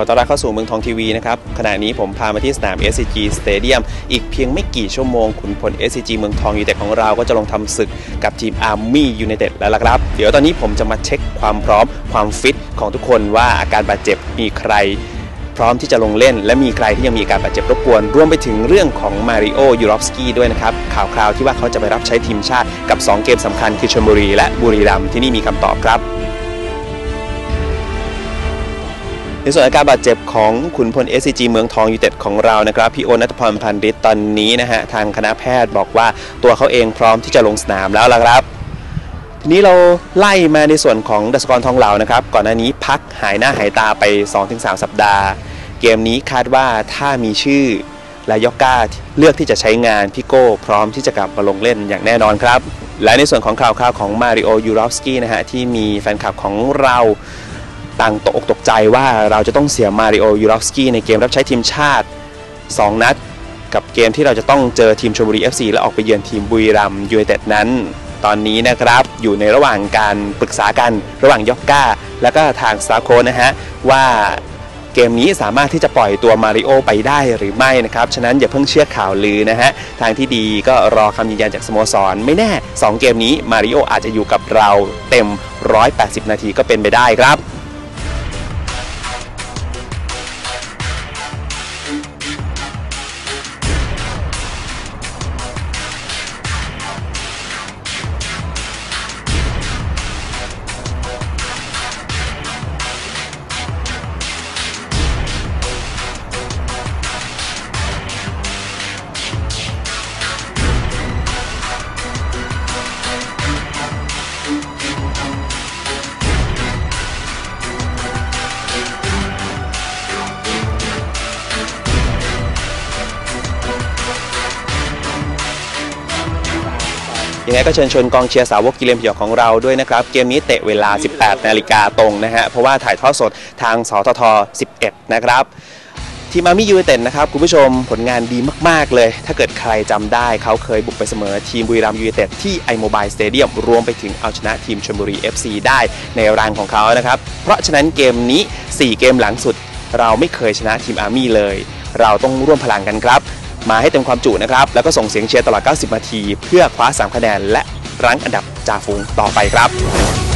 อต้อนรับเข้าสู่เมืองทองทีวีนะครับ ขณะนี้ผมพามาที่สนาม SCG Stadium อีกเพียงไม่กี่ชั่วโมงขุนพล SCG เมืองทองยูไนเต็ดของเราก็จะลงทำศึกกับทีม Army United แล้วล่ะครับ เดี๋ยวตอนนี้ผมจะมาเช็คความพร้อมความฟิตของทุกคนว่าอาการบาดเจ็บมีใครพร้อมที่จะลงเล่น และมีใครที่ยังมีอาการบาดเจ็บรบกวน รวมไปถึงเรื่องของมาริโอยูรอฟสกี้ด้วยนะครับ ข่าวคราวที่ว่าเขาจะไปรับใช้ทีมชาติกับ 2 เกมสำคัญคือชลบุรีและบุรีรัมย์ที่นี่มีคำตอบครับ ในส่วนอาการบาดเจ็บของขุนพล SCG เมืองทองยูเต็ดของเรานะครับพี่โอนัทพรพันธ์ฤทธิ์ตอนนี้นะฮะทางคณะแพทย์บอกว่าตัวเขาเองพร้อมที่จะลงสนามแล้วล่ะครับทีนี้เราไล่มาในส่วนของดัชกรทองเหลานะครับ ก่อนหน้านี้พักหายหน้าหายตาไป 2-3 สัปดาห์ เกมนี้คาดว่าถ้ามีชื่อและยอกก้าเลือกที่จะใช้งานพี่โก้พร้อมที่จะกลับมาลงเล่นอย่างแน่นอนครับ และในส่วนของข่าวคราวของมาริโอยูรอฟสกี้นะฮะที่มีแฟนคลับของเรา ต่างตกอกตกใจว่าเราจะต้องเสียมาริโอยูรอฟสกี้ในเกมรับใช้ทีมชาติ 2 นัด กับเกมที่เราจะต้องเจอทีมชลบุรี FC และออกไปเยือนทีมบุรีรัมย์ยูไนเต็ดนั้น ตอนนี้นะครับอยู่ในระหว่างการปรึกษากันระหว่างยอกก้า และก็ทางสตาร์โคนะฮะว่าเกมนี้สามารถที่จะปล่อยตัวมาริโอไปได้หรือไม่นะครับ ฉะนั้นอย่าเพิ่งเชื่อข่าวลือนะฮะ ทางที่ดีก็รอคำยืนยันจากสโมสร ไม่แน่ 2 เกมนี้มาริโออาจจะอยู่กับเราเต็ม 180 นาทีก็เป็นไปได้ครับ ยังไงก็เชิญชวนกองเชียร์สาวกกิเลนพยองของเราด้วยนะครับ เกมนี้เตะเวลา 18 นาฬิกาตรงนะฮะ เพราะว่าถ่ายทอดสดทางสทท 11 นะครับทีมอาร์มี่ยูไนเต็ดนะครับ คุณผู้ชมผลงานดีมาก ๆ เลย ถ้าเกิดใครจำได้เขาเคยบุกไปเสมอทีมบุรีรัมย์ยูไนเต็ดที่ไอโมบายสเตเดียมรวมไปถึงเอาชนะทีมชลบุรี FC ได้ในรังของเขานะครับ เพราะฉะนั้นเกมนี้ 4 เกมหลังสุด เราไม่เคยชนะทีมอาร์มี่เลย เราต้องร่วมพลังกันครับ มาให้เต็มความจุนะครับ แล้วก็ส่งเสียงเชียร์ตลอด 90 นาที เพื่อคว้า 3 คะแนนและรั้งอันดับจ่าฝูงต่อไปครับ